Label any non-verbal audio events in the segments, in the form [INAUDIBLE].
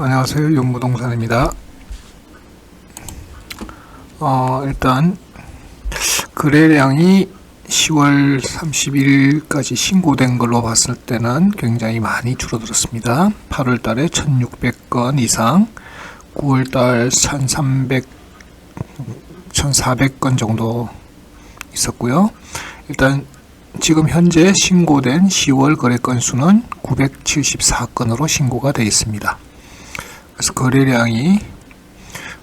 안녕하세요. 윤무동산입니다. 어, 일단 거래량이 10월 31일까지 신고된 걸로 봤을 때는 굉장히 많이 줄어들었습니다. 8월 달에 1600건 이상, 9월 달 1300, 1400건 정도 있었고요. 일단 지금 현재 신고된 10월 거래 건수는 974건으로 신고가 되어 있습니다. 거래량이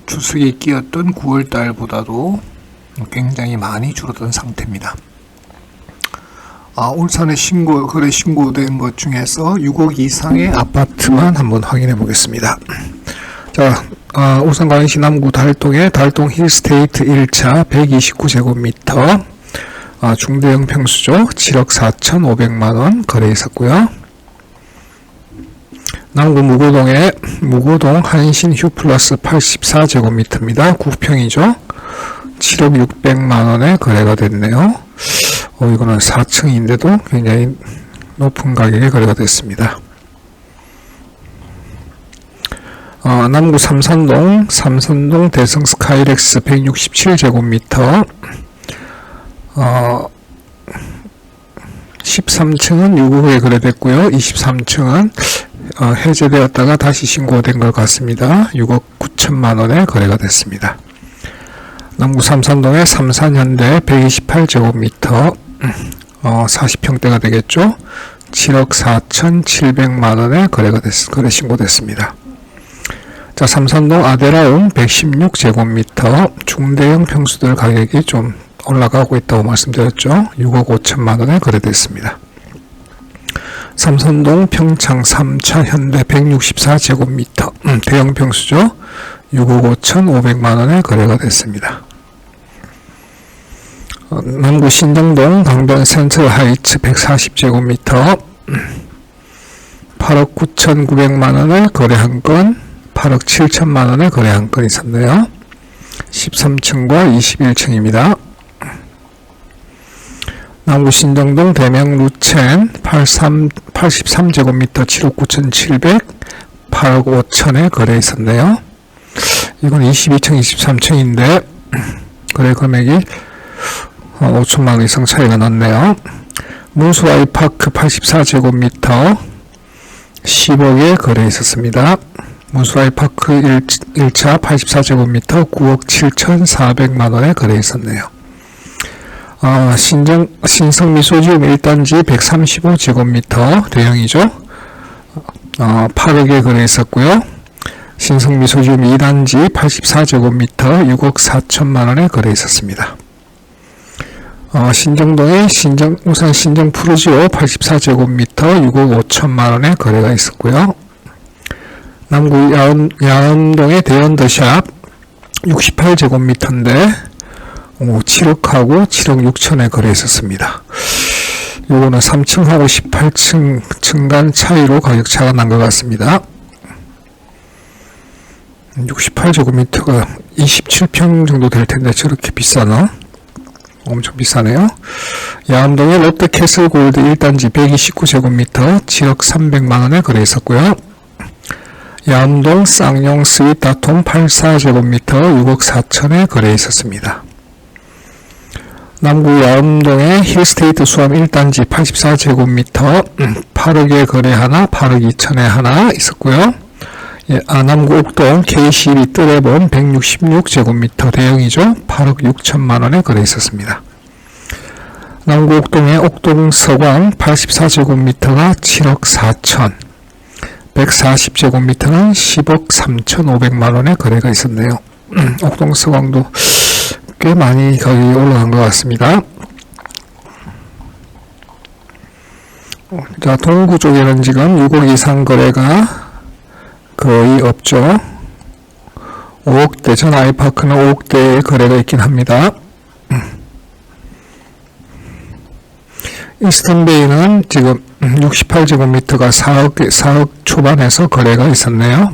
추석에 끼었던 9월 달보다도 굉장히 많이 줄어든 상태입니다. 아, 울산에 신고, 거래 신고된 것 중에서 6억 이상의 아파트만 한번 확인해 보겠습니다. 자, 아, 울산광역시 남구 달동의 달동 힐스테이트 1차 129제곱미터 아, 중대형 평수죠. 7억 4,500만원 거래 있었고요. 남구 무고동의 무고동 한신 휴플러스 84제곱미터입니다. 9평이죠. 7억 600만원에 거래가 됐네요. 어, 이거는 4층인데도 굉장히 높은 가격에 거래가 됐습니다. 어, 남구 삼산동, 삼산동 대성 스카이렉스 167제곱미터, 어, 13층은 6억에 거래됐고요. 23층은 어, 해제되었다가 다시 신고된 것 같습니다. 6억 9천만 원에 거래가 됐습니다. 남구 삼산동의 삼산현대 128제곱미터 어, 40평대가 되겠죠. 7억 4천7백만 원에 거래가 됐, 거래 신고됐습니다. 자, 삼산동 아데라움 116제곱미터 중대형 평수들 가격이 좀 올라가고 있다고 말씀드렸죠. 6억 5천만 원에 거래됐습니다. 삼선동 평창 3차 현대 164제곱미터 음, 대형 평수죠. 6억 5천5백만 원에 거래가 됐습니다. 어, 남구 신정동 강변 센트럴 하이츠 140제곱미터 8억 9천9백만 원에 거래한 건 8억 7천만 원에 거래한 건 있었네요. 13층과 21층입니다. 남구 신정동 대명 루첸 83, 83제곱미터 7억 9,700 8억 5천에 거래 있었네요. 이건 22층, 23층인데 [CLEARS THROAT] 거래 금액이 5천만 원 이상 차이가 났네요. 문수 아이파크 84제곱미터 10억에 거래 있었습니다. 문수 아이파크 1, 1차 84제곱미터 9억 7,400만 원에 거래 있었네요. 어, 신정, 신성미소지움 1단지 135제곱미터 대형이죠. 어, 8억에 거래했었고요. 신성미소지움 2단지 84제곱미터 6억 4천만원에 거래했었습니다. 어, 신정동의 신정, 우선 신정 푸르지오 84제곱미터 6억 5천만원에 거래가 있었고요. 남구 야암, 야암동의 대연더샵 68제곱미터인데 7억하고 7억 6천에 거래했었습니다. 요거는 3층하고 18층 층간 차이로 가격 차가 난 것 같습니다. 68제곱미터가 27평 정도 될 텐데 저렇게 비싸나? 엄청 비싸네요. 야암동의 롯데캐슬 골드 1단지 129제곱미터 7억 3백만원에 거래했었고요. 야암동 쌍용 스윗다통 84제곱미터 6억 4천에 거래했었습니다. 남구 야음동의 힐스테이트 수암 1단지 84제곱미터 8억에 거래 하나, 8억 2천에 하나 있었고요. 예, 아남구 옥동 K12 뜰레본 166제곱미터 대형이죠. 8억 6천만 원에 거래 있었습니다. 남구 옥동의 옥동 서광 84제곱미터가 7억 4천, 140제곱미터는 10억 3천 5백만 원에 거래가 있었네요. 옥동 서광도 꽤 많이 가격이 올라간 것 같습니다. 자, 동구 쪽에는 지금 6억 이상 거래가 거의 없죠. 5억대, 전 아이파크는 5억대의 거래가 있긴 합니다. 이스턴베이는 지금 68제곱미터가 4억, 4억 초반에서 거래가 있었네요.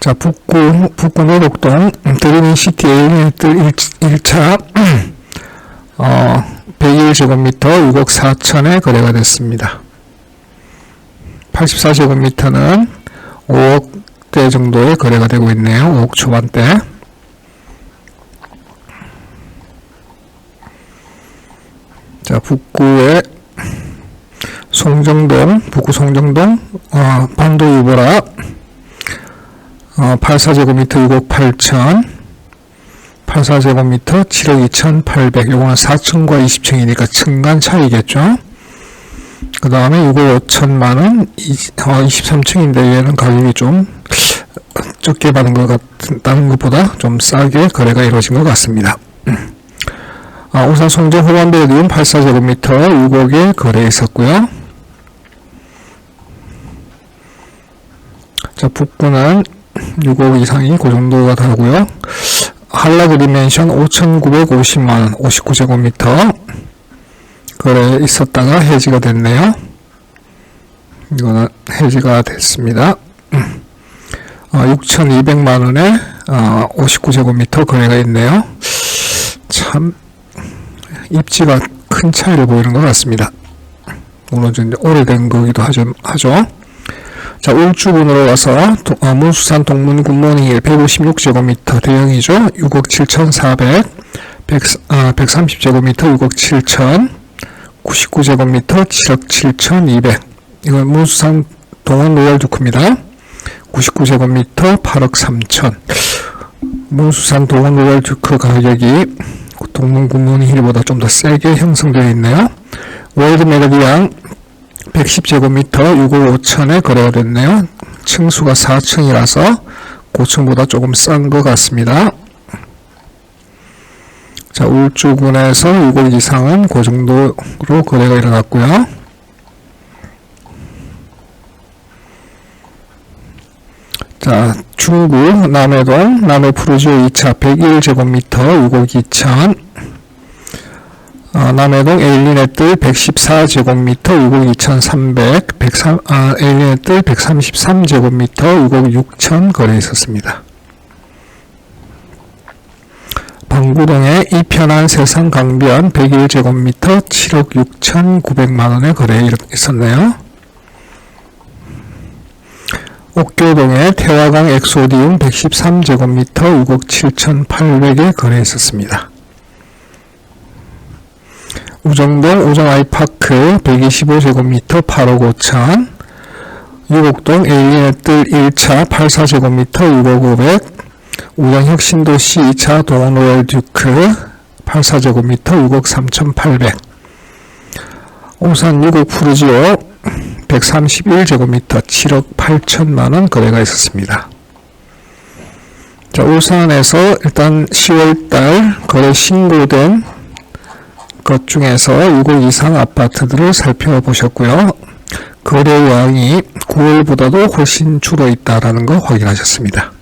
자, 북구, 북구 노록동, 드리밍 시티 에이메이트 1차, [CLEARS THROAT] 어, 101제곱미터 6억 4천에 거래가 됐습니다. 84제곱미터는 5억대 정도의 거래가 되고 있네요. 5억 초반대. 자, 북구의 송정동, 북구 송정동, 어, 반도 유보라, 어, 84제곱미터 6억 8천, 84제곱미터 7억 2,800, 요거는 4층과 20층이니까 층간 차이겠죠? 그 다음에 6억 5천만원, 23층인데 얘는 가격이 좀 적게 받은 것 같다는 것보다 좀 싸게 거래가 이루어진 것 같습니다. 아, 울산 송정 호반베리움 84제곱미터 6억에 거래했었고요. 자, 북부는 6억 이상이 그 정도가 되고요. 한라 그리맨션 5,950만원 59제곱미터 거래 있었다가 해지가 됐네요. 이거는 해지가 됐습니다. 어, 6,200만원에 어, 59제곱미터 거래가 있네요. 참 입지가 큰 차이를 보이는 것 같습니다. 물론 좀 오래된 거기도 하죠. 하죠. 자, 울주군으로 와서 도, 어, 문수산 동문 굿모닝 156제곱미터 대형이죠. 6억 7,400, 100, 어, 130제곱미터 6억 7천, 99제곱미터 7억 7,200. 이건 문수산 동원 로얄 두크입니다. 99제곱미터 8억 3천. 문수산 동원 로얄 두크 가격이 동문 굿모닝 힐보다 좀 더 세게 형성되어 있네요. 월드 메가디양 110제곱미터 6억 5천에 거래가 됐네요. 층수가 4층이라서 고층보다 조금 싼 것 같습니다. 자, 울주군에서 6억 이상은 그 정도로 거래가 일어났고요. 자, 중구 남해동 남해 푸르지오 2차 101제곱미터 6억 2천 어, 남해동 에일리넷들 114제곱미터 6억 2,300, 103, 아, 에일리넷들 133제곱미터 6억 6천 거래 있었습니다. 방구동의 이편한 세상 강변 101제곱미터 7억 6,900만원에 거래 있었네요. 옥교동의 태화강 엑소디움 113제곱미터 6억 7,800에 거래 있었습니다. 우정동 우정 아이파크 125제곱미터 8억 5천 유곡동 에이엔뜰 1차 84제곱미터 6억 500 우정 혁 신도시 2차 동원 로얄 듀크 84제곱미터 6억 3,800 오산 유곡 푸르지오 131제곱미터 7억 8천만원 거래가 있었습니다. 자, 울산에서 일단 10월달 거래 신고된 것 중에서 6억 이상 아파트들을 살펴보셨고요. 거래량이 9월보다도 훨씬 줄어 있다라는 거 확인하셨습니다.